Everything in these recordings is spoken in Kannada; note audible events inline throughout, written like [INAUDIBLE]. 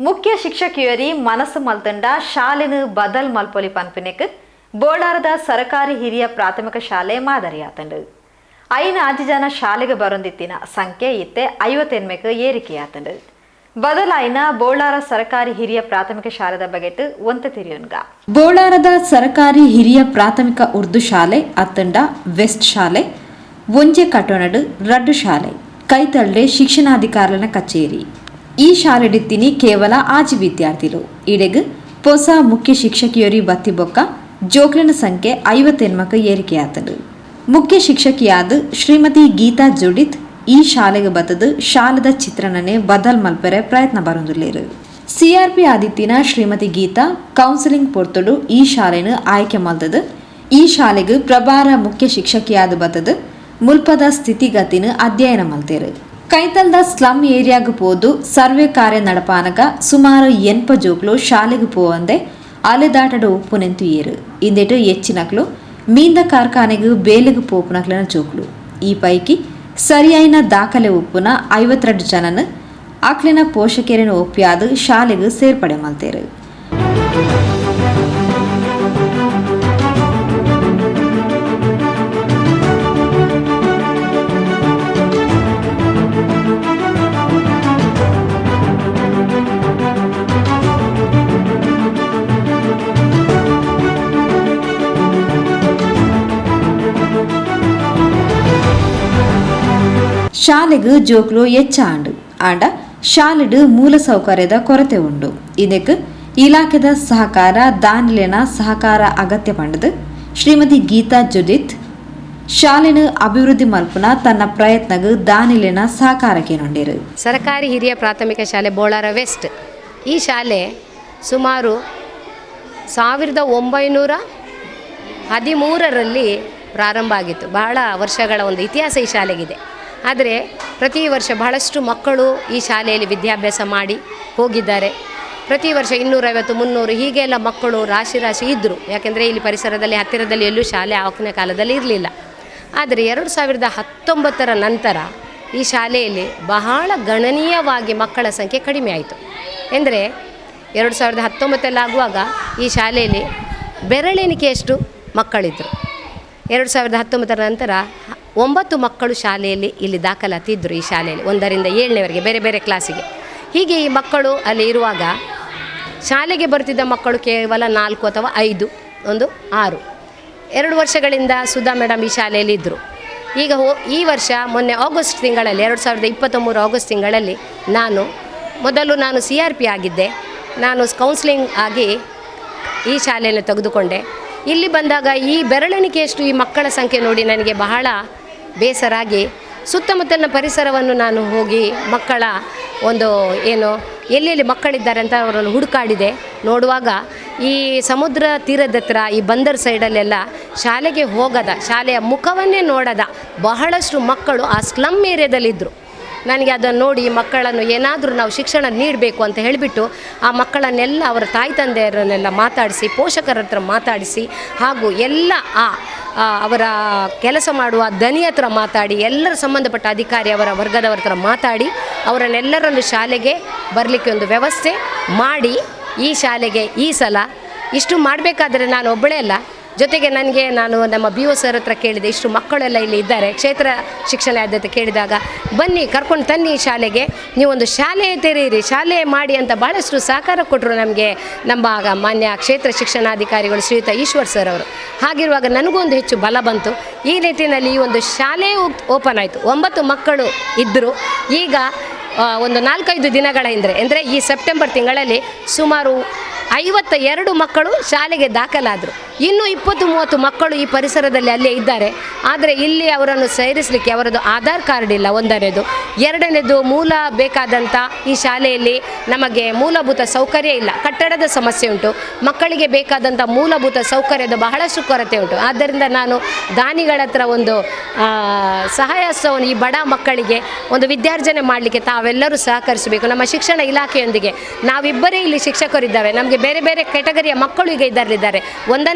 ಮುಖ್ಯ ಶಿಕ್ಷಕಿಯರಿ ಮನಸ್ಸು ಮಲ್ತಂಡ ಶಾಲೆನು ಬದಲ್ ಮಲ್ಪೊಲಿ ಪನ್ಪಿನೆಕ್ ಬೋಳಾರದ ಸರಕಾರಿ ಹಿರಿಯ ಪ್ರಾಥಮಿಕ ಶಾಲೆ ಮಾದರಿಯಾತಂಡು. ಐನ ಅಜ್ಜಿ ಜನ ಶಾಲೆಗೆ ಬರೊಂದಿತ್ತಿನ ಸಂಖ್ಯೆ ಇತ್ತೆ ಐವತ್ತೆನ್ಮೆಕ್ ಏರಿಕೆಯಾತಂಡು. ಬದಲಾಯಿನ ಬೋಳಾರ ಸರಕಾರಿ ಹಿರಿಯ ಪ್ರಾಥಮಿಕ ಶಾಲೆದ ಬಗೆಟ್ ಒಂತ ತಿರಿಯೋನ್ಗ. ಬೋಳಾರದ ಸರಕಾರಿ ಹಿರಿಯ ಪ್ರಾಥಮಿಕ ಉರ್ದು ಶಾಲೆ ಅತ್ತಂಡ ವೆಸ್ಟ್ ಶಾಲೆ, ಒಂಜೆ ಕಟೋನಡು ರಡ್ಡು ಶಾಲೆ ಕೈತಳ್ಳೆ ಶಿಕ್ಷಣಾಧಿಕಾರನ ಕಚೇರಿ. ಈ ಶಾಲೆಡಿತ್ತಿನಿ ಕೇವಲ ಆಜಿ ವಿದ್ಯಾರ್ಥಿಲು. ಇಡೆಗ್ ಹೊಸ ಮುಖ್ಯ ಶಿಕ್ಷಕಿಯರಿ ಬತ್ತಿ ಬೊಕ್ಕ ಜೋಕ್ಲನ ಸಂಖ್ಯೆ ಐವತ್ತೆನ್ಮಕ ಏರಿಕೆಯಾತದು. ಮುಖ್ಯ ಶಿಕ್ಷಕಿಯಾದ ಶ್ರೀಮತಿ ಗೀತಾ ಜೋಡಿತ್ ಈ ಶಾಲೆಗೆ ಬತ್ತದು ಶಾಲದ ಚಿತ್ರಣನೆ ಬದಲ್ ಮಲ್ಪರೆ ಪ್ರಯತ್ನ ಬರೊಂದುಲ್ಲೇರು. ಸಿಆರ್ಪಿ ಆದಿತ್ತಿನ ಶ್ರೀಮತಿ ಗೀತಾ ಕೌನ್ಸಿಲಿಂಗ್ ಪೊರ್ತಡು ಈ ಶಾಲೆನ ಆಯ್ಕೆ ಮಲ್ತದು. ಈ ಶಾಲೆಗೆ ಪ್ರಭಾರ ಮುಖ್ಯ ಶಿಕ್ಷಕಿಯಾದ ಬತ್ತದು ಮುಲ್ಪದ ಸ್ಥಿತಿಗತಿನ ಅಧ್ಯಯನ ಮಲ್ತೇರು. ಕೈತಲ್ದ ಸ್ಲಮ್ ಏರಿಯಾಗ ಪೋದು ಸರ್ವೆ ಕಾರ್ಯ ನಡಪಾನಗ ಸುಮಾರು ಎನ್ಪ ಜೋಕ್ಲು ಶಾಲೆಗೆ ಪೋವಂದೆ ಅಲೆದಾಟದ ಉಪ್ಪು ನೆಂತು ಏರು ಇಂದೆಟು ಹೆಚ್ಚಿನಕ್ಲು ಮೀಂದ ಕಾರ್ಖಾನೆಗೆ ಬೇಲೆಗೆ ಪೋಪುನಕ್ಲನ ಜೋಕ್ಲು ಈ ಪೈಕಿ ಸರಿಯಾಯಿನ ದಾಖಲೆ ಉಪ್ಪುನ ಐವತ್ತೆರಡು ಜನನ ಆಕ್ಲಿನ ಪೋಷಕರಿನ ಒಪ್ಪಿಯಾದ ಶಾಲೆಗೆ ಸೇರ್ಪಡೆ ಮಲ್ತೇರು ಶಾಲೆಗೆ ಜೋಕ್ಲು ಎಚ್ಚ ಆಂಡ್ ಆಂಡ ಶಾಲೆಡ್ ಮೂಲ ಸೌಕರ್ಯದ ಕೊರತೆ ಉಂಡು. ಇದಕ್ಕೆ ಇಲಾಖೆದ ಸಹಕಾರ, ದಾನಿಲೆನ ಸಹಕಾರ ಅಗತ್ಯ ಪಂಡದು ಶ್ರೀಮತಿ ಗೀತಾ ಜುದಿತ್ ಶಾಲೆನ ಅಭಿವೃದ್ಧಿ ಮಲ್ಪುನ ತನ್ನ ಪ್ರಯತ್ನಗ ದಾನಿಲೆನ ಸಹಕಾರಕ್ಕೆ ನೋಡಿರು. ಸರ್ಕಾರಿ ಹಿರಿಯ ಪ್ರಾಥಮಿಕ ಶಾಲೆ ಬೋಳಾರ ವೆಸ್ಟ್. ಈ ಶಾಲೆ ಸುಮಾರು ಸಾವಿರದ ಒಂಬೈನೂರ ಹದಿಮೂರರಲ್ಲಿ ಪ್ರಾರಂಭ ಆಗಿತ್ತು. ಬಹಳ ವರ್ಷಗಳ ಒಂದು ಇತಿಹಾಸ ಈ ಶಾಲೆಗಿದೆ. ಆದರೆ ಪ್ರತಿ ವರ್ಷ ಬಹಳಷ್ಟು ಮಕ್ಕಳು ಈ ಶಾಲೆಯಲ್ಲಿ ವಿದ್ಯಾಭ್ಯಾಸ ಮಾಡಿ ಹೋಗಿದ್ದಾರೆ. ಪ್ರತಿ ವರ್ಷ ಇನ್ನೂರೈವತ್ತು, ಮುನ್ನೂರು ಹೀಗೆಲ್ಲ ಮಕ್ಕಳು ರಾಶಿ ರಾಶಿ ಇದ್ದರು ಯಾಕೆಂದರೆ ಇಲ್ಲಿ ಪರಿಸರದಲ್ಲಿ, ಹತ್ತಿರದಲ್ಲಿ ಎಲ್ಲೂ ಶಾಲೆ ಆವಾಗಿನ ಕಾಲದಲ್ಲಿ ಇರಲಿಲ್ಲ. ಆದರೆ ಎರಡು ಸಾವಿರದ ಹತ್ತೊಂಬತ್ತರ ನಂತರ ಈ ಶಾಲೆಯಲ್ಲಿ ಬಹಳ ಗಣನೀಯವಾಗಿ ಮಕ್ಕಳ ಸಂಖ್ಯೆ ಕಡಿಮೆ ಆಯಿತು. ಎಂದರೆ ಎರಡು ಸಾವಿರದ ಹತ್ತೊಂಬತ್ತಲ್ಲಾಗುವಾಗ ಈ ಶಾಲೆಯಲ್ಲಿ ಬೆರಳೆಣಿಕೆಯಷ್ಟು ಮಕ್ಕಳಿದ್ದರು ಎರಡು ಸಾವಿರದ ಹತ್ತೊಂಬತ್ತರ ನಂತರ ಒಂಬತ್ತು ಮಕ್ಕಳು ಶಾಲೆಯಲ್ಲಿ ಇಲ್ಲಿ ದಾಖಲಾತಿದ್ದರು ಈ ಶಾಲೆಯಲ್ಲಿ, ಒಂದರಿಂದ ಏಳನೇವರೆಗೆ, ಬೇರೆ ಬೇರೆ ಕ್ಲಾಸಿಗೆ ಹೀಗೆ ಈ ಮಕ್ಕಳು ಅಲ್ಲಿ ಇರುವಾಗ ಶಾಲೆಗೆ ಬರ್ತಿದ್ದ ಮಕ್ಕಳು ಕೇವಲ ನಾಲ್ಕು ಅಥವಾ ಐದು, ಒಂದು, ಆರು. ಎರಡು ವರ್ಷಗಳಿಂದ ಸುಧಾ ಮೇಡಮ್ ಈ ಶಾಲೆಯಲ್ಲಿ ಇದ್ದರು ಈಗ ಹೋ, ಈ ವರ್ಷ ಮೊನ್ನೆ ಆಗಸ್ಟ್ ತಿಂಗಳಲ್ಲಿ, ಎರಡು ಸಾವಿರದ ಇಪ್ಪತ್ತೊಂಬರು ಆಗಸ್ಟ್ ತಿಂಗಳಲ್ಲಿ ನಾನು, ಮೊದಲು ನಾನು ಸಿ ಆರ್ ಪಿ ಆಗಿದ್ದೆ. ನಾನು ಕೌನ್ಸಿಲಿಂಗ್ ಆಗಿ ಈ ಶಾಲೆಯನ್ನು ತೆಗೆದುಕೊಂಡೆ. ಇಲ್ಲಿ ಬಂದಾಗ ಈ ಬೆರಳೆಣಿಕೆಯಷ್ಟು ಈ ಮಕ್ಕಳ ಸಂಖ್ಯೆ ನೋಡಿ ನನಗೆ ಬಹಳ ಬೇಸರಾಗಿ ಸುತ್ತಮುತ್ತಲಿನ ಪರಿಸರವನ್ನು ನಾನು ಹೋಗಿ ಮಕ್ಕಳ ಒಂದು ಏನು, ಎಲ್ಲೆಲ್ಲಿ ಮಕ್ಕಳಿದ್ದಾರೆ ಅಂತ ಅವರನ್ನು ಹುಡುಕಾಡಿದೆ. ನೋಡುವಾಗ ಈ ಸಮುದ್ರ ತೀರದ ಹತ್ರ, ಈ ಬಂದರ್ ಸೈಡಲ್ಲೆಲ್ಲ ಶಾಲೆಗೆ ಹೋಗದ, ಶಾಲೆಯ ಮುಖವನ್ನೇ ನೋಡದ. ಬಹಳಷ್ಟು ಮಕ್ಕಳು ಆ ಸ್ಲಮ್ ಏರಿಯಾದಲ್ಲಿದ್ದರು ನನಗೆ ಅದನ್ನು ನೋಡಿ ಮಕ್ಕಳನ್ನು ಏನಾದರೂ ನಾವು ಶಿಕ್ಷಣ ನೀಡಬೇಕು ಅಂತ ಹೇಳಿಬಿಟ್ಟು ಆ ಮಕ್ಕಳನ್ನೆಲ್ಲ ಅವರ ತಾಯಿ ತಂದೆಯರನ್ನೆಲ್ಲ ಮಾತಾಡಿಸಿ, ಪೋಷಕರ ಹತ್ರ ಮಾತಾಡಿಸಿ ಹಾಗೂ ಎಲ್ಲ ಆ, ಅವರ ಕೆಲಸ ಮಾಡುವ ದನಿ ಹತ್ರ ಮಾತಾಡಿ, ಎಲ್ಲರ ಸಂಬಂಧಪಟ್ಟ ಅಧಿಕಾರಿ ಅವರ ವರ್ಗದವರ ಹತ್ರ ಮಾತಾಡಿ, ಅವರನ್ನೆಲ್ಲರನ್ನು ಶಾಲೆಗೆ ಬರಲಿಕ್ಕೆ ಒಂದು ವ್ಯವಸ್ಥೆ ಮಾಡಿ ಈ ಶಾಲೆಗೆ ಈ ಸಲ. ಇಷ್ಟು ಮಾಡಬೇಕಾದ್ರೆ ನಾನು ಒಬ್ಬಳೇ ಅಲ್ಲ. ಜೊತೆಗೆ ನನಗೆ ನಾನು ನಮ್ಮ ಬಿ ಓ ಸರ್ ಹತ್ರ ಕೇಳಿದೆ ಇಷ್ಟು ಮಕ್ಕಳೆಲ್ಲ ಇಲ್ಲಿ ಇದ್ದಾರೆ. ಕ್ಷೇತ್ರ ಶಿಕ್ಷಣ ಆದ್ಯತೆ ಕೇಳಿದಾಗ, ಬನ್ನಿ ಕರ್ಕೊಂಡು ತನ್ನಿ ಶಾಲೆಗೆ. ನೀವೊಂದು ಶಾಲೆ ತೆರೆಯಿರಿ, ಶಾಲೆ ಮಾಡಿ ಅಂತ ಭಾಳಷ್ಟು ಸಹಕಾರ ಕೊಟ್ಟರು ನಮಗೆ ನಮ್ಮ ಮಾನ್ಯ ಕ್ಷೇತ್ರ ಶಿಕ್ಷಣಾಧಿಕಾರಿಗಳು ಶ್ರೀಯುತ ಈಶ್ವರ್ ಸರ್ ಅವರು. ಹಾಗಿರುವಾಗ ನನಗೂ ಒಂದು ಹೆಚ್ಚು ಬಲ ಬಂತು. ಈ ನಿಟ್ಟಿನಲ್ಲಿ ಈ ಒಂದು ಶಾಲೆ ಓಪನ್ ಆಯಿತು. ಒಂಬತ್ತು ಮಕ್ಕಳು ಇದ್ದರು ಈಗ ಒಂದು ನಾಲ್ಕೈದು ದಿನಗಳ ಹಿಂದೆ, ಅಂದರೆ ಈ ಸೆಪ್ಟೆಂಬರ್ ತಿಂಗಳಲ್ಲಿ ಸುಮಾರು ಐವತ್ತ ಎರಡು ಮಕ್ಕಳು ಶಾಲೆಗೆ ದಾಖಲಾದರು. ಇನ್ನೂ ಇಪ್ಪತ್ತು ಮೂವತ್ತು ಮಕ್ಕಳು ಈ ಪರಿಸರದಲ್ಲಿ ಅಲ್ಲೇ ಇದ್ದಾರೆ. ಆದರೆ ಇಲ್ಲಿ ಅವರನ್ನು ಸೇರಿಸಲಿಕ್ಕೆ ಅವರದ್ದು ಆಧಾರ್ ಕಾರ್ಡ್ ಇಲ್ಲ, ಒಂದನೇದು. ಎರಡನೇದು ಮೂಲ ಬೇಕಾದಂಥ ಈ ಶಾಲೆಯಲ್ಲಿ ನಮಗೆ ಮೂಲಭೂತ ಸೌಕರ್ಯ ಇಲ್ಲ. ಕಟ್ಟಡದ ಸಮಸ್ಯೆ ಉಂಟು. ಮಕ್ಕಳಿಗೆ ಬೇಕಾದಂಥ ಮೂಲಭೂತ ಸೌಕರ್ಯದ ಬಹಳಷ್ಟು ಕೊರತೆ ಉಂಟು. ಆದ್ದರಿಂದ ನಾನು ದಾನಿಗಳ ಹತ್ರ ಒಂದು ಸಹಾಯಸ್ತವನ್ನು ಈ ಬಡ ಮಕ್ಕಳಿಗೆ ಒಂದು ವಿದ್ಯಾರ್ಜನೆ ಮಾಡಲಿಕ್ಕೆ ತಾವೆಲ್ಲರೂ ಸಹಕರಿಸಬೇಕು. ನಮ್ಮ ಶಿಕ್ಷಣ ಇಲಾಖೆಯೊಂದಿಗೆ ನಾವಿಬ್ಬರೇ ಇಲ್ಲಿ ಶಿಕ್ಷಕರಿದ್ದಾವೆ. ನಮಗೆ ಬೇರೆ ಬೇರೆ ಕೆಟಗರಿಯ ಮಕ್ಕಳು ಈಗ ಇದರಲ್ಲಿದ್ದಾರೆ.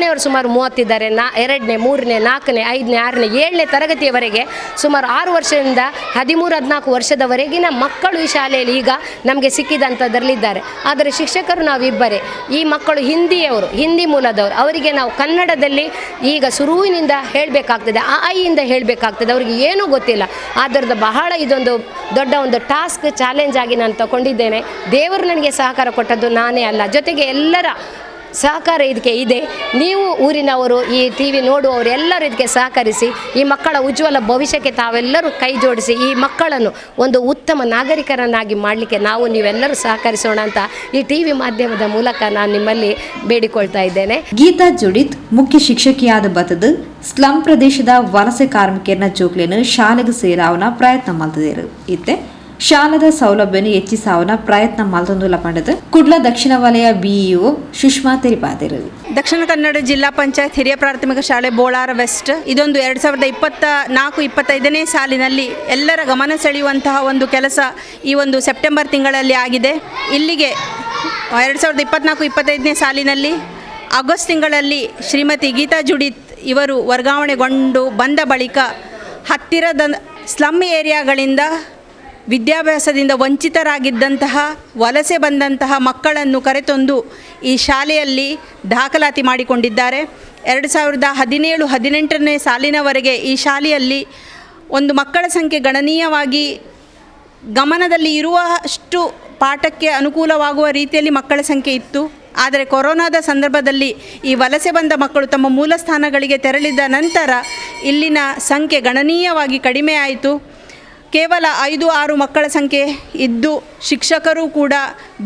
ಒಂದನೆಯವರು ಸುಮಾರು ಮೂವತ್ತಿದ್ದಾರೆ. ನಾ, ಎರಡನೇ, ಮೂರನೇ, ನಾಲ್ಕನೇ, ಐದನೇ, ಆರನೇ, ಏಳನೇ ತರಗತಿಯವರೆಗೆ ಸುಮಾರು ಆರು ವರ್ಷದಿಂದ ಹದಿಮೂರು, ಹದಿನಾಲ್ಕು ವರ್ಷದವರೆಗಿನ ಮಕ್ಕಳು ಈ ಶಾಲೆಯಲ್ಲಿ ಈಗ ನಮಗೆ ಸಿಕ್ಕಿದಂಥದ್ರಲ್ಲಿದ್ದಾರೆ ಆದರೆ ಶಿಕ್ಷಕರು ನಾವಿಬ್ಬರೇ. ಈ ಮಕ್ಕಳು ಹಿಂದಿಯವರು, ಹಿಂದಿ ಮೂಲದವರು. ಅವರಿಗೆ ನಾವು ಕನ್ನಡದಲ್ಲಿ ಈಗ ಶುರುವಿನಿಂದ ಹೇಳಬೇಕಾಗ್ತದೆ, ಆ ಐಯಿಂದ ಹೇಳಬೇಕಾಗ್ತದೆ. ಅವರಿಗೆ ಏನೂ ಗೊತ್ತಿಲ್ಲ. ಆದ್ದರಿಂದ ಬಹಳ ಇದೊಂದು ದೊಡ್ಡ ಒಂದು ಟಾಸ್ಕ್ ಚಾಲೆಂಜ್ ಆಗಿ ನಾನು ತಗೊಂಡಿದ್ದೇನೆ. ದೇವರು ನನಗೆ ಸಹಕಾರ ಕೊಟ್ಟದ್ದು ನಾನೇ ಅಲ್ಲ. ಜೊತೆಗೆ ಎಲ್ಲರ ಸಹಕಾರ ಇದಕ್ಕೆ ಇದೆ. ನೀವು ಊರಿನವರು ಈ ಟಿ ವಿ ನೋಡುವವರು ಎಲ್ಲರೂ ಇದಕ್ಕೆ ಸಹಕರಿಸಿ, ಈ ಮಕ್ಕಳ ಉಜ್ವಲ ಭವಿಷ್ಯಕ್ಕೆ ತಾವೆಲ್ಲರೂ ಕೈ ಜೋಡಿಸಿ, ಈ ಮಕ್ಕಳನ್ನು ಒಂದು ಉತ್ತಮ ನಾಗರಿಕರನ್ನಾಗಿ ಮಾಡಲಿಕ್ಕೆ ನಾವು ನೀವೆಲ್ಲರೂ ಸಹಕರಿಸೋಣ ಅಂತ ಈ ಟಿ ವಿ ಮಾಧ್ಯಮದ ಮೂಲಕ ನಾನು ನಿಮ್ಮಲ್ಲಿ ಬೇಡಿಕೊಳ್ತಾ ಇದ್ದೇನೆ. ಗೀತಾ ಜುಡಿತ್, ಮುಖ್ಯ ಶಿಕ್ಷಕಿಯಾದ ಬತದು ಸ್ಲಂ ಪ್ರದೇಶದ ವಲಸೆ ಕಾರ್ಮಿಕರನ್ನ ಜೋಕ್ಲೆನು ಶಾಲೆಗೆ ಸೇರಾವನ ಪ್ರಯತ್ನ ಮಾಡ್ತಿದ್ದೇರು. ಇತ್ತೆ ಶಾಲದ ಸೌಲಭ್ಯನು ಹೆಚ್ಚಿಸಾವನ ಪ್ರಯತ್ನ ಮಾಲ್ತೊಂದುಲ ಪಂಡದು ಕುಡ್ಲ ದಕ್ಷಿಣ ವಲಯ ಬಿಇಒ ಸುಷ್ಮಾ ತೆರಿಪಾದಿರು. ದಕ್ಷಿಣ ಕನ್ನಡ ಜಿಲ್ಲಾ ಪಂಚಾಯತ್ ಹಿರಿಯ ಪ್ರಾಥಮಿಕ ಶಾಲೆ ಬೋಳಾರ ವೆಸ್ಟ್. ಇದೊಂದು ಎರಡು ಸಾವಿರದ ಇಪ್ಪತ್ತ ನಾಲ್ಕು ಇಪ್ಪತ್ತೈದನೇ ಸಾಲಿನಲ್ಲಿ ಎಲ್ಲರ ಗಮನ ಸೆಳೆಯುವಂತಹ ಒಂದು ಕೆಲಸ ಈ ಒಂದು ಸೆಪ್ಟೆಂಬರ್ ತಿಂಗಳಲ್ಲಿ ಆಗಿದೆ. ಇಲ್ಲಿಗೆ ಎರಡು ಸಾವಿರದ ಇಪ್ಪತ್ನಾಲ್ಕು ಇಪ್ಪತ್ತೈದನೇ ಸಾಲಿನಲ್ಲಿ ಆಗಸ್ಟ್ ತಿಂಗಳಲ್ಲಿ ಶ್ರೀಮತಿ ಗೀತಾ ಜುಡಿತ್ ಇವರು ವರ್ಗಾವಣೆಗೊಂಡು ಬಂದ ಬಳಿಕ ಹತ್ತಿರದ ಸ್ಲಮ್ ಏರಿಯಾಗಳಿಂದ ವಿದ್ಯಾಭ್ಯಾಸದಿಂದ ವಂಚಿತರಾಗಿದ್ದಂತಹ, ವಲಸೆ ಬಂದಂತಹ ಮಕ್ಕಳನ್ನು ಕರೆತಂದು ಈ ಶಾಲೆಯಲ್ಲಿ ದಾಖಲಾತಿ ಮಾಡಿಕೊಂಡಿದ್ದಾರೆ. ಎರಡು ಸಾವಿರದ ಹದಿನೇಳು, ಹದಿನೆಂಟನೇ ಸಾಲಿನವರೆಗೆ ಈ ಶಾಲೆಯಲ್ಲಿ ಒಂದು ಮಕ್ಕಳ ಸಂಖ್ಯೆ ಗಣನೀಯವಾಗಿ ಗಮನದಲ್ಲಿ ಇರುವಷ್ಟು ಪಾಠಕ್ಕೆ ಅನುಕೂಲವಾಗುವ ರೀತಿಯಲ್ಲಿ ಮಕ್ಕಳ ಸಂಖ್ಯೆ ಇತ್ತು. ಆದರೆ ಕೊರೋನಾದ ಸಂದರ್ಭದಲ್ಲಿ ಈ ವಲಸೆ ಬಂದ ಮಕ್ಕಳು ತಮ್ಮ ಮೂಲ ಸ್ಥಾನಗಳಿಗೆ ತೆರಳಿದ ನಂತರ ಇಲ್ಲಿನ ಸಂಖ್ಯೆ ಗಣನೀಯವಾಗಿ ಕಡಿಮೆ ಆಯಿತು ಕೇವಲ ಐದು ಆರು ಮಕ್ಕಳ ಸಂಖ್ಯೆ ಇದ್ದು ಶಿಕ್ಷಕರು ಕೂಡ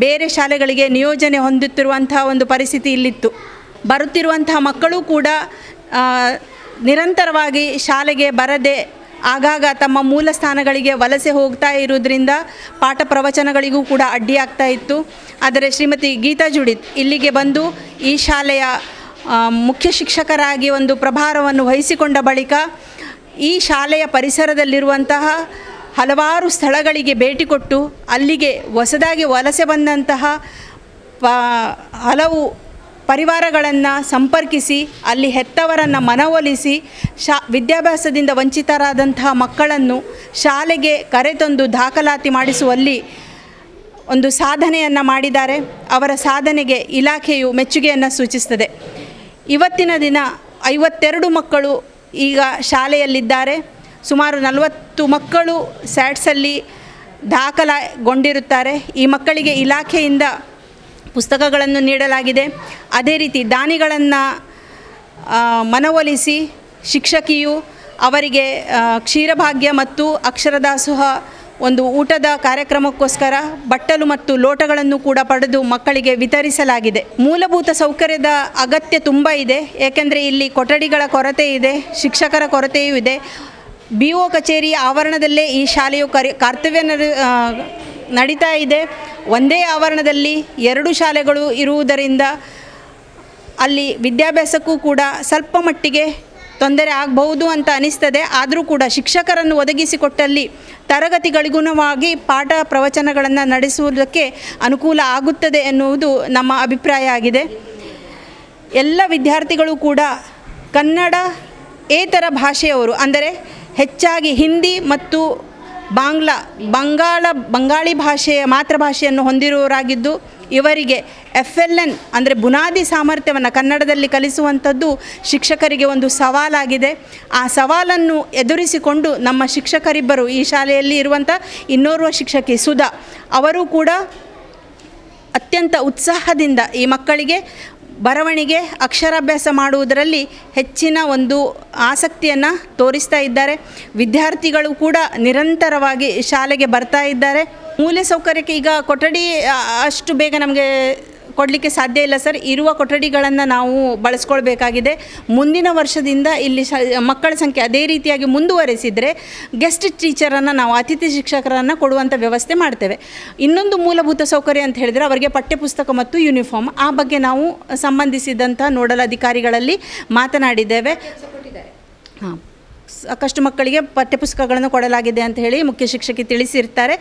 ಬೇರೆ ಶಾಲೆಗಳಿಗೆ ನಿಯೋಜನೆ ಹೊಂದುತ್ತಿರುವಂತಹ ಒಂದು ಪರಿಸ್ಥಿತಿ ಇಲ್ಲಿತ್ತು. ಬರುತ್ತಿರುವಂತಹ ಮಕ್ಕಳು ಕೂಡ ನಿರಂತರವಾಗಿ ಶಾಲೆಗೆ ಬರದೆ ಆಗಾಗ ತಮ್ಮ ಮೂಲ ಸ್ಥಾನಗಳಿಗೆ ವಲಸೆ ಹೋಗ್ತಾ ಇರೋದ್ರಿಂದ ಪಾಠ ಪ್ರವಚನಗಳಿಗೂ ಕೂಡ ಅಡ್ಡಿಯಾಗ್ತಾ ಇತ್ತು. ಆದರೆ ಶ್ರೀಮತಿ ಗೀತಾ ಜುಡಿತ್ ಇಲ್ಲಿಗೆ ಬಂದು ಈ ಶಾಲೆಯ ಮುಖ್ಯ ಶಿಕ್ಷಕರಾಗಿ ಒಂದು ಪ್ರಭಾರವನ್ನು ವಹಿಸಿಕೊಂಡ ಬಳಿಕ ಈ ಶಾಲೆಯ ಪರಿಸರದಲ್ಲಿರುವಂತಹ ಹಲವಾರು ಸ್ಥಳಗಳಿಗೆ ಭೇಟಿ ಕೊಟ್ಟು ಅಲ್ಲಿಗೆ ಹೊಸದಾಗಿ ವಲಸೆ ಬಂದಂತಹ ಹಲವು ಪರಿವಾರಗಳನ್ನು ಸಂಪರ್ಕಿಸಿ, ಅಲ್ಲಿ ಹೆತ್ತವರನ್ನು ಮನವೊಲಿಸಿ, ಶಾ, ವಿದ್ಯಾಭ್ಯಾಸದಿಂದ ವಂಚಿತರಾದಂತಹ ಮಕ್ಕಳನ್ನು ಶಾಲೆಗೆ ಕರೆತಂದು ದಾಖಲಾತಿ ಮಾಡಿಸುವಲ್ಲಿ ಒಂದು ಸಾಧನೆಯನ್ನು ಮಾಡಿದ್ದಾರೆ. ಅವರ ಸಾಧನೆಗೆ ಇಲಾಖೆಯು ಮೆಚ್ಚುಗೆಯನ್ನು ಸೂಚಿಸ್ತದೆ ಇವತ್ತಿನ ದಿನ ಐವತ್ತೆರಡು ಮಕ್ಕಳು ಈಗ ಶಾಲೆಯಲ್ಲಿದ್ದಾರೆ. ಸುಮಾರು ನಲವತ್ತು ಮಕ್ಕಳು ಸ್ಯಾಟ್ಸಲ್ಲಿ ದಾಖಲಾಗೊಂಡಿರುತ್ತಾರೆ. ಈ ಮಕ್ಕಳಿಗೆ ಇಲಾಖೆಯಿಂದ ಪುಸ್ತಕಗಳನ್ನು ನೀಡಲಾಗಿದೆ. ಅದೇ ರೀತಿ ದಾನಿಗಳನ್ನು ಮನವೊಲಿಸಿ ಶಿಕ್ಷಕಿಯು ಅವರಿಗೆ ಕ್ಷೀರಭಾಗ್ಯ ಮತ್ತು ಅಕ್ಷರದಾಸೋಹ ಒಂದು ಊಟದ ಕಾರ್ಯಕ್ರಮಕ್ಕೋಸ್ಕರ ಬಟ್ಟಲು ಮತ್ತು ಲೋಟಗಳನ್ನು ಕೂಡ ಪಡೆದು ಮಕ್ಕಳಿಗೆ ವಿತರಿಸಲಾಗಿದೆ. ಮೂಲಭೂತ ಸೌಕರ್ಯದ ಅಗತ್ಯ ತುಂಬ ಇದೆ. ಏಕೆಂದರೆ ಇಲ್ಲಿ ಕೊಠಡಿಗಳ ಕೊರತೆ ಇದೆ, ಶಿಕ್ಷಕರ ಕೊರತೆಯೂ ಇದೆ. ಬಿ ಒ ಕಚೇರಿ ಆವರಣದಲ್ಲೇ ಈ ಶಾಲೆಯು ಕರಿ, ಕರ್ತವ್ಯ ನಡೀತಾ ಇದೆ. ಒಂದೇ ಆವರಣದಲ್ಲಿ ಎರಡು ಶಾಲೆಗಳು ಇರುವುದರಿಂದ ಅಲ್ಲಿ ವಿದ್ಯಾಭ್ಯಾಸಕ್ಕೂ ಕೂಡ ಸ್ವಲ್ಪ ಮಟ್ಟಿಗೆ ತೊಂದರೆ ಆಗಬಹುದು ಅಂತ ಅನಿಸ್ತದೆ. ಆದರೂ ಕೂಡ ಶಿಕ್ಷಕರನ್ನು ಒದಗಿಸಿಕೊಟ್ಟಲ್ಲಿ ತರಗತಿಗಳಿಗುಣವಾಗಿ ಪಾಠ ಪ್ರವಚನಗಳನ್ನು ನಡೆಸುವುದಕ್ಕೆ ಅನುಕೂಲ ಆಗುತ್ತದೆ ಎನ್ನುವುದು ನಮ್ಮ ಅಭಿಪ್ರಾಯ ಆಗಿದೆ. ಎಲ್ಲ ವಿದ್ಯಾರ್ಥಿಗಳು ಕೂಡ ಕನ್ನಡ ಏತರ ಭಾಷೆಯವರು, ಅಂದರೆ ಹೆಚ್ಚಾಗಿ ಹಿಂದಿ ಮತ್ತು ಬಾಂಗ್ಲಾ, ಬಂಗಾಳ, ಬಂಗಾಳಿ ಭಾಷೆಯ ಮಾತೃಭಾಷೆಯನ್ನು ಹೊಂದಿರುವವರಾಗಿದ್ದು, ಇವರಿಗೆ ಎಫ್ ಎಲ್ ಎನ್ ಅಂದರೆ ಬುನಾದಿ ಸಾಮರ್ಥ್ಯವನ್ನು ಕನ್ನಡದಲ್ಲಿ ಕಲಿಸುವಂಥದ್ದು ಶಿಕ್ಷಕರಿಗೆ ಒಂದು ಸವಾಲಾಗಿದೆ. ಆ ಸವಾಲನ್ನು ಎದುರಿಸಿಕೊಂಡು ನಮ್ಮ ಶಿಕ್ಷಕರಿಬ್ಬರು ಈ ಶಾಲೆಯಲ್ಲಿ ಇರುವಂಥ ಇನ್ನೋರ್ವ ಶಿಕ್ಷಕಿ ಸುಧಾ, ಅವರು ಕೂಡ ಅತ್ಯಂತ ಉತ್ಸಾಹದಿಂದ ಈ ಮಕ್ಕಳಿಗೆ ಬರವಣಿಗೆ, ಅಕ್ಷರಾಭ್ಯಾಸ ಮಾಡುವುದರಲ್ಲಿ ಹೆಚ್ಚಿನ ಒಂದು ಆಸಕ್ತಿಯನ್ನು ತೋರಿಸ್ತಾ ಇದ್ದಾರೆ. ವಿದ್ಯಾರ್ಥಿಗಳು ಕೂಡ ನಿರಂತರವಾಗಿ ಶಾಲೆಗೆ ಬರ್ತಾ ಇದ್ದಾರೆ. ಮೂಲ ಸೌಕರ್ಯಕ್ಕೆ ಈಗ ಕೊಠಡಿ ಅಷ್ಟು ಬೇಗ ನಮಗೆ ಕೊಡಲಿಕ್ಕೆ ಸಾಧ್ಯ ಇಲ್ಲ ಸರ್. ಇರುವ ಕೊಠಡಿಗಳನ್ನು ನಾವು ಬಳಸ್ಕೊಳ್ಬೇಕಾಗಿದೆ. ಮುಂದಿನ ವರ್ಷದಿಂದ ಇಲ್ಲಿ ಶ ಮಕ್ಕಳ ಸಂಖ್ಯೆ ಅದೇ ರೀತಿಯಾಗಿ ಮುಂದುವರೆಸಿದರೆ ಗೆಸ್ಟ್ ಟೀಚರನ್ನು ನಾವು ಅತಿಥಿ ಶಿಕ್ಷಕರನ್ನು ಕೊಡುವಂಥ ವ್ಯವಸ್ಥೆ ಮಾಡ್ತೇವೆ. ಇನ್ನೊಂದು ಮೂಲಭೂತ ಸೌಕರ್ಯ ಅಂತ ಹೇಳಿದರೆ ಅವರಿಗೆ ಪಠ್ಯಪುಸ್ತಕ ಮತ್ತು ಯೂನಿಫಾರ್ಮ್ ಆ ಬಗ್ಗೆ ನಾವು ಸಂಬಂಧಿಸಿದಂಥ ನೋಡಲ್ ಅಧಿಕಾರಿಗಳಲ್ಲಿ ಮಾತನಾಡಿದ್ದೇವೆ. ಹಾಂ. ಸಾಕಷ್ಟು ಮಕ್ಕಳಿಗೆ ಪಠ್ಯಪುಸ್ತಕಗಳನ್ನು ಕೊಡಲಾಗಿದೆ ಅಂತ ಹೇಳಿ ಮುಖ್ಯ ಶಿಕ್ಷಕಿ ತಿಳಿಸಿರ್ತಾರೆ.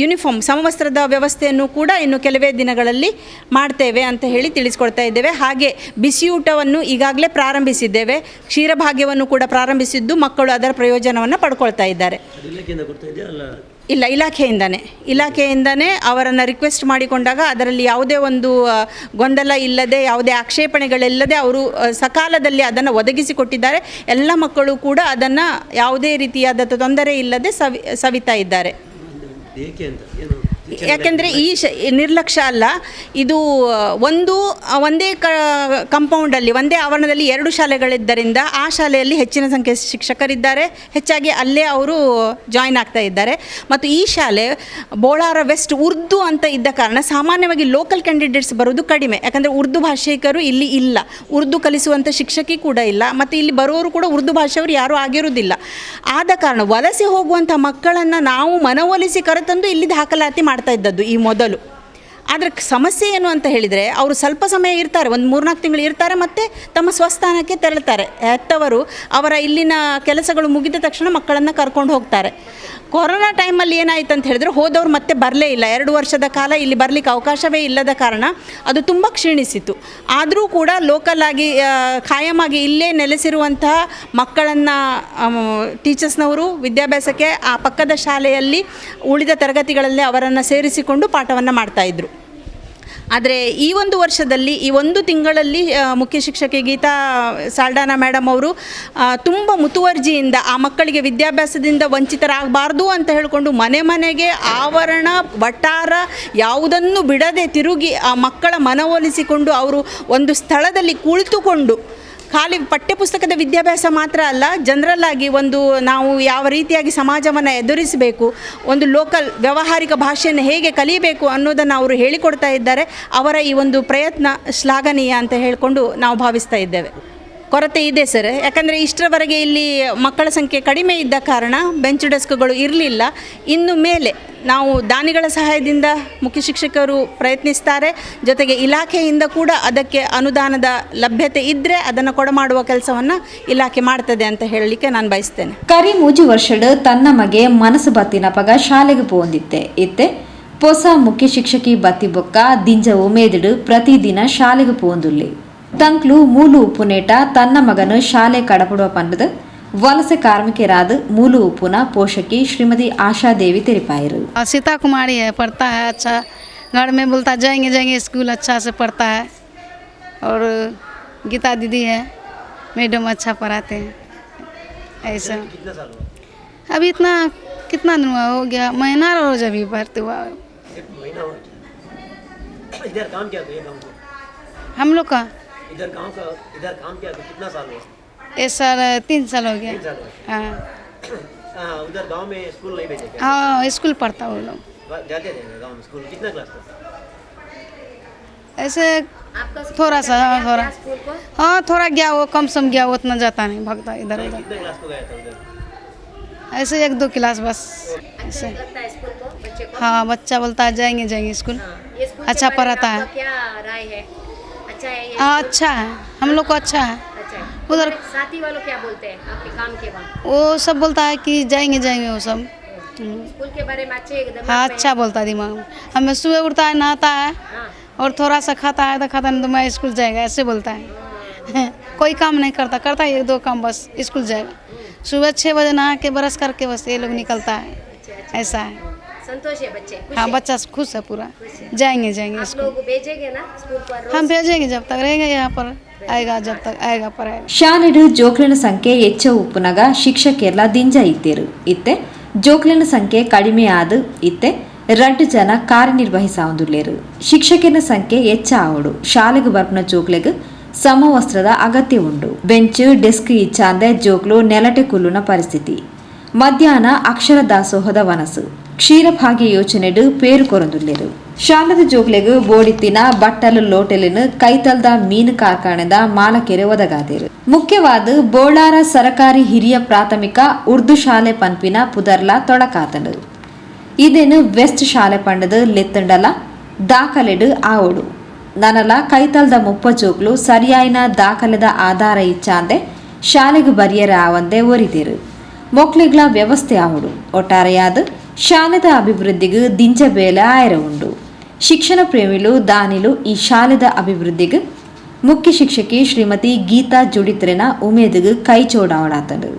ಯೂನಿಫಾರ್ಮ್ ಸಮವಸ್ತ್ರದ ವ್ಯವಸ್ಥೆಯನ್ನು ಕೂಡ ಇನ್ನು ಕೆಲವೇ ದಿನಗಳಲ್ಲಿ ಮಾಡ್ತೇವೆ ಅಂತ ಹೇಳಿ ತಿಳಿಸ್ಕೊಡ್ತಾ ಇದ್ದೇವೆ. ಹಾಗೆ ಬಿಸಿಯೂಟವನ್ನು ಈಗಾಗಲೇ ಪ್ರಾರಂಭಿಸಿದ್ದೇವೆ. ಕ್ಷೀರಭಾಗ್ಯವನ್ನು ಕೂಡ ಪ್ರಾರಂಭಿಸಿದ್ದು ಮಕ್ಕಳು ಅದರ ಪ್ರಯೋಜನವನ್ನು ಪಡ್ಕೊಳ್ತಾ ಇದ್ದಾರೆ. ಇಲ್ಲ, ಇಲಾಖೆಯಿಂದನೇ. ಇಲಾಖೆಯಿಂದನೇ ಅವರನ್ನು ರಿಕ್ವೆಸ್ಟ್ ಮಾಡಿಕೊಂಡಾಗ ಅದರಲ್ಲಿ ಯಾವುದೇ ಒಂದು ಗೊಂದಲ ಇಲ್ಲದೆ, ಯಾವುದೇ ಆಕ್ಷೇಪಣೆಗಳಿಲ್ಲದೆ ಅವರು ಸಕಾಲದಲ್ಲಿ ಅದನ್ನು ಒದಗಿಸಿಕೊಟ್ಟಿದ್ದಾರೆ. ಎಲ್ಲ ಮಕ್ಕಳು ಕೂಡ ಅದನ್ನು ಯಾವುದೇ ರೀತಿಯಾದ ತೊಂದರೆ ಇಲ್ಲದೆ ಸವಿ, ಸವಿತಾ ಇದ್ದಾರೆ. ಯಾಕೆಂದರೆ ಈ ಶ ನಿರ್ಲಕ್ಷ್ಯ ಅಲ್ಲ ಇದು ಒಂದು ಒಂದೇ ಕ ಕಂಪೌಂಡಲ್ಲಿ ಒಂದೇ ಆವರಣದಲ್ಲಿ ಎರಡು ಶಾಲೆಗಳಿದ್ದರಿಂದ ಆ ಶಾಲೆಯಲ್ಲಿ ಹೆಚ್ಚಿನ ಸಂಖ್ಯೆ ಶಿಕ್ಷಕರಿದ್ದಾರೆ. ಹೆಚ್ಚಾಗಿ ಅಲ್ಲೇ ಅವರು ಜಾಯಿನ್ ಆಗ್ತಾ ಇದ್ದಾರೆ. ಮತ್ತು ಈ ಶಾಲೆ ಬೋಳಾರ ವೆಸ್ಟ್ ಉರ್ದು ಅಂತ ಇದ್ದ ಕಾರಣ ಸಾಮಾನ್ಯವಾಗಿ ಲೋಕಲ್ ಕ್ಯಾಂಡಿಡೇಟ್ಸ್ ಬರೋದು ಕಡಿಮೆ. ಯಾಕಂದರೆ ಉರ್ದು ಭಾಷಿಕರು ಇಲ್ಲಿ ಇಲ್ಲ. ಉರ್ದು ಕಲಿಸುವಂಥ ಶಿಕ್ಷಕಿ ಕೂಡ ಇಲ್ಲ. ಮತ್ತು ಇಲ್ಲಿ ಬರೋರು ಕೂಡ ಉರ್ದು ಭಾಷೆಯವರು ಯಾರೂ ಆಗಿರುವುದಿಲ್ಲ. ಆದ ಕಾರಣ ವಲಸೆ ಹೋಗುವಂಥ ಮಕ್ಕಳನ್ನು ನಾವು ಮನವೊಲಿಸಿ ಕರೆತಂದು ಇಲ್ಲಿ ದಾಖಲಾತಿ ಮಾಡ್ತಾ ಇದ್ದದ್ದು ಈ ಮೊದಲು. ಆದರೆ ಸಮಸ್ಯೆ ಏನು ಅಂತ ಹೇಳಿದರೆ ಅವರು ಸ್ವಲ್ಪ ಸಮಯ ಇರ್ತಾರೆ, ಒಂದು ಮೂರ್ನಾಲ್ಕು ತಿಂಗಳು ಇರ್ತಾರೆ ಮತ್ತು ತಮ್ಮ ಸ್ವಸ್ಥಾನಕ್ಕೆ ತೆರಳುತ್ತಾರೆ ಹೆತ್ತವರು ಅವರ ಇಲ್ಲಿನ ಕೆಲಸಗಳು ಮುಗಿದ ತಕ್ಷಣ ಮಕ್ಕಳನ್ನು ಕರ್ಕೊಂಡು ಹೋಗ್ತಾರೆ. ಕೊರೋನಾ ಟೈಮಲ್ಲಿ ಏನಾಯ್ತು ಅಂತ ಹೇಳಿದ್ರೆ ಹೋದವ್ರು ಮತ್ತೆ ಬರಲೇ ಇಲ್ಲ. ಎರಡು ವರ್ಷದ ಕಾಲ ಇಲ್ಲಿ ಬರಲಿಕ್ಕೆ ಅವಕಾಶವೇ ಇಲ್ಲದ ಕಾರಣ ಅದು ತುಂಬ ಕ್ಷೀಣಿಸಿತು ಆದರೂ ಕೂಡ ಲೋಕಲ್ ಆಗಿ ಖಾಯಮಾಗಿ ಇಲ್ಲೇ ನೆಲೆಸಿರುವಂತಹ ಮಕ್ಕಳನ್ನು ಟೀಚರ್ಸ್ನವರು ವಿದ್ಯಾಭ್ಯಾಸಕ್ಕೆ ಆ ಪಕ್ಕದ ಶಾಲೆಯಲ್ಲಿ ಉಳಿದ ತರಗತಿಗಳಲ್ಲಿ ಅವರನ್ನು ಸೇರಿಸಿಕೊಂಡು ಪಾಠವನ್ನು ಮಾಡ್ತಾಯಿದ್ರು ಆದರೆ ಈ ಒಂದು ವರ್ಷದಲ್ಲಿ, ಈ ಒಂದು ತಿಂಗಳಲ್ಲಿ ಮುಖ್ಯ ಶಿಕ್ಷಕಿ ಗೀತಾ ಸಾಲ್ಡಾನಾ ಮೇಡಮ್ ಅವರು ತುಂಬ ಮುತುವರ್ಜಿಯಿಂದ ಆ ಮಕ್ಕಳಿಗೆ ವಿದ್ಯಾಭ್ಯಾಸದಿಂದ ವಂಚಿತರಾಗಬಾರ್ದು ಅಂತ ಹೇಳಿಕೊಂಡು ಮನೆ ಮನೆಗೆ ಆವರಣ ವಟಾರ ಯಾವುದನ್ನು ಬಿಡದೆ ತಿರುಗಿ ಆ ಮಕ್ಕಳ ಮನವೊಲಿಸಿಕೊಂಡು ಅವರು ಒಂದು ಸ್ಥಳದಲ್ಲಿ ಕುಳಿತುಕೊಂಡು ಖಾಲಿ ಪಠ್ಯಪುಸ್ತಕದ ವಿದ್ಯಾಭ್ಯಾಸ ಮಾತ್ರ ಅಲ್ಲ, ಜನರಲ್ ಆಗಿ ಒಂದು ನಾವು ಯಾವ ರೀತಿಯಾಗಿ ಸಮಾಜವನ್ನು ಎದುರಿಸಬೇಕು, ಒಂದು ಲೋಕಲ್ ವ್ಯಾವಹಾರಿಕ ಭಾಷೆಯನ್ನು ಹೇಗೆ ಕಲಿಯಬೇಕು ಅನ್ನೋದನ್ನು ಅವರು ಹೇಳಿಕೊಡ್ತಾ ಇದ್ದಾರೆ, ಅವರ ಈ ಒಂದು ಪ್ರಯತ್ನ ಶ್ಲಾಘನೀಯ ಅಂತ ಹೇಳಿಕೊಂಡು ನಾವು ಭಾವಿಸ್ತಾ ಇದ್ದೇವೆ. ಕೊರತೆ ಇದೆ ಸರ್. ಯಾಕಂದರೆ ಇಷ್ಟರವರೆಗೆ ಇಲ್ಲಿ ಮಕ್ಕಳ ಸಂಖ್ಯೆ ಕಡಿಮೆ ಇದ್ದ ಕಾರಣ ಬೆಂಚ್ ಡೆಸ್ಕ್ಗಳು ಇರಲಿಲ್ಲ. ಇನ್ನು ಮೇಲೆ ನಾವು ದಾನಿಗಳ ಸಹಾಯದಿಂದ ಮುಖ್ಯ ಶಿಕ್ಷಕರು ಪ್ರಯತ್ನಿಸ್ತಾರೆ. ಜೊತೆಗೆ ಇಲಾಖೆಯಿಂದ ಕೂಡ ಅದಕ್ಕೆ ಅನುದಾನದ ಲಭ್ಯತೆ ಇದ್ದರೆ ಅದನ್ನು ಕೊಡಮಾಡುವ ಕೆಲಸವನ್ನು ಇಲಾಖೆ ಮಾಡ್ತದೆ ಅಂತ ಹೇಳಲಿಕ್ಕೆ ನಾನು ಬಯಸ್ತೇನೆ. ಕರಿ ಮೂಜಿ ವರ್ಷಡ್ ತನ್ನ ಮಗೆ ಮನಸ್ಸು ಬತ್ತಿನಪಗ ಶಾಲೆಗೆ ಪೋಂದಿತ್ತೆ. ಇತ್ತೆ ಪೊಸ ಮುಖ್ಯ ಶಿಕ್ಷಕಿ ಬತ್ತಿ ಬೊಕ್ಕ ದಿಂಜ ಉಮೇದಿಡು ಪ್ರತಿದಿನ ಶಾಲೆಗೆ ಪೋಂದುಲ್ಲೆ. ತಂಕ್ಲು ಮೂಲು ಉಪ್ಪುನೇಟ ತನ್ನ ಮಗನು ಶಾಲೆ ಕಡಪಡುವ ಪಂಡದ ವಲಸೆ ಕಾರ್ಮಿಕರಾದ ಮೂಲು ಉಪ್ಪುನ ಪೋಷಕಿ ಶ್ರೀಮತಿ ಆಶಾದೇವಿ ತೆರಿಪಾಯರು और सीता कुमारी है पढ़ता है अच्छा घर में बोलता जाएंगे जाएंगे स्कूल अच्छा से पढ़ता है और गीता दीदी है मैडम अच्छा पढ़ाते हैं ऐसा कितना साल हुआ अभी इतना कितना दिन हुआ हो गया महीना रोज अभी भरते हुआ एक महीना हुआ इधर काम क्या था ये गाँव को हम लोग का इधर गाँव का इधर काम क्या था कितना साल हुआ? इस साल तीन साल हो गया। हाँ। [COUGHS] हाँ उधर गाँव में स्कूल नहीं भेजे हाँ स्कूल पढ़ता वो लोग। जाते थे गाँव में स्कूल? कितना क्लास था? ऐसे थोड़ा सा हाँ थोड़ा। हाँ थोड़ा गया वो कम सम गया वो उतना जाता नहीं भागता इधर उधर। कितने क्लास को गया था उधर? ऐसे एक दो क्लास बस ऐसे। हाँ बच्चा बोलता है जाएँगे जाएँगे स्कूल। अच्छा पढ़ाता है। क्या राय है? अच्छा है ये? हाँ अच्छा है। हम लोग को अच्छा है। अच्छा उधर साथी वालों क्या बोलते हैं? आपके काम के बाद? वो सब बोलता है कि जाएँगे जाएँगे वो सब। हम्म। स्कूल के बारे में अच्छे एकदम हाँ अच्छा बोलता है दिमाग हमें सुबह उठता है नहाता है और थोड़ा सा खाता है तो खाता नहीं तो मैं स्कूल जाएगा ऐसे बोलता है। [LAUGHS] कोई काम नहीं करता करता है एक दो काम बस स्कूल जाएगा। सुबह छः बजे नहा के ब्रश करके बस ये लोग निकलता है। ऐसा है। संतोष है बच्चे खुश हाँ है? बच्चा खुश है पूरा जाएंगे जाएंगे आप स्कूल लोग भेजेंगे ना स्कूल पर रोज? हम भेजेंगे जब तक रहेंगे यहाँ पर आएगा जब तक आएगा पढ़ाएगा ಶಾಲೆಡು ಜೋಕ್ಲಿನ ಸಂಖ್ಯೆ ಹೆಚ್ಚ ಉಪ್ಪುನಗ ಶಿಕ್ಷಕಿಯರ್ಲ ದಿಂಜ ಇತ್ತೇರು ಇತ್ತೆ ಜೋಕ್ಲಿನ ಸಂಖ್ಯೆ ಕಡಿಮೆ ಆದು ಇತ್ತೆ ರಡ್ಡು ಜನ ಕಾರ್ಯನಿರ್ವಹಿಸಾವುದುಲ್ಲೇರು ಶಿಕ್ಷಕಿನ ಸಂಖ್ಯೆ ಹೆಚ್ಚ ಆವಡು ಶಾಲೆಗೆ ಬರ್ಪನ ಜೋಕ್ಲೆಗ್ ಸಮವಸ್ತ್ರದ ಅಗತ್ಯ ಉಂಡು ಬೆಂಚ್ ಡೆಸ್ಕ್ ಇಚ್ಚಾಂದೆ ಜೋಕ್ಲು ನೆಲಟೆ ಕುಲ್ಲುನ ಪರಿಸ್ಥಿತಿ ಮಧ್ಯಾಹ್ನ ಅಕ್ಷರ ದಾಸೋಹದ ವನಸು ಕ್ಷೀರಭಾಗ್ಯ ಯೋಚನೆ ಪೇರು ಕೊರೊಂದುಲ್ಲೇರು ಶಾಲದ ಜೋಗ್ಲೆಗ್ ಬೋಡಿತ್ತಿನ ಬಟ್ಟಲು ಲೋಟೆಲಿನ ಕೈತಲ್ದ ಮೀನು ಕಾರ್ಖಾನೆದ ಮಾಲಕೆರೆ ಒದಗಾದೇರು. ಮುಖ್ಯವಾದ ಬೋಳಾರ ಸರಕಾರಿ ಹಿರಿಯ ಪ್ರಾಥಮಿಕ ಉರ್ದು ಶಾಲೆ ಪನ್ಪಿನ ಪುದರ್ಲ ತೊಡಕಾತನು ಇದೇನು ವೆಸ್ಟ್ ಶಾಲೆ ಪಂಡದ ಲೆತ್ತಂಡಲ? ದಾಖಲೆಡು ಆವಡು. ನನಲ ಕೈತಲ್ದ ಮುಪ್ಪ ಜೋಗ್ಲು ಸರಿಯಾಯಿನ ದಾಖಲೆದ ಆಧಾರ ಇಚ್ಚಾಂದೆ ಶಾಲೆಗೆ ಬರಿಯರ ಆವಂದೆ ಒರಿದಿರು. ಮೊಕ್ಲಿಗ್ಲ ವ್ಯವಸ್ಥೆ ಆವಡು. ಒಟ್ಟಾರೆಯಾದ ಶಾಲೆದ ಅಭಿವೃದ್ಧಿಗೆ ದಿಂಜಬೇಲ ಆಯರ ಉಂಡು ಶಿಕ್ಷಣ ಪ್ರೇಮಿಲು ದಾನಿಲು ಈ ಶಾಲದ ಅಭಿವೃದ್ಧಿಗೆ ಮುಖ್ಯ ಶಿಕ್ಷಕಿ ಶ್ರೀಮತಿ ಗೀತಾ ಜುಡಿತ್ರೆನ ಉಮೇದಿಗೆ ಕೈ ಚೋಡಾವಡಾತಂಡು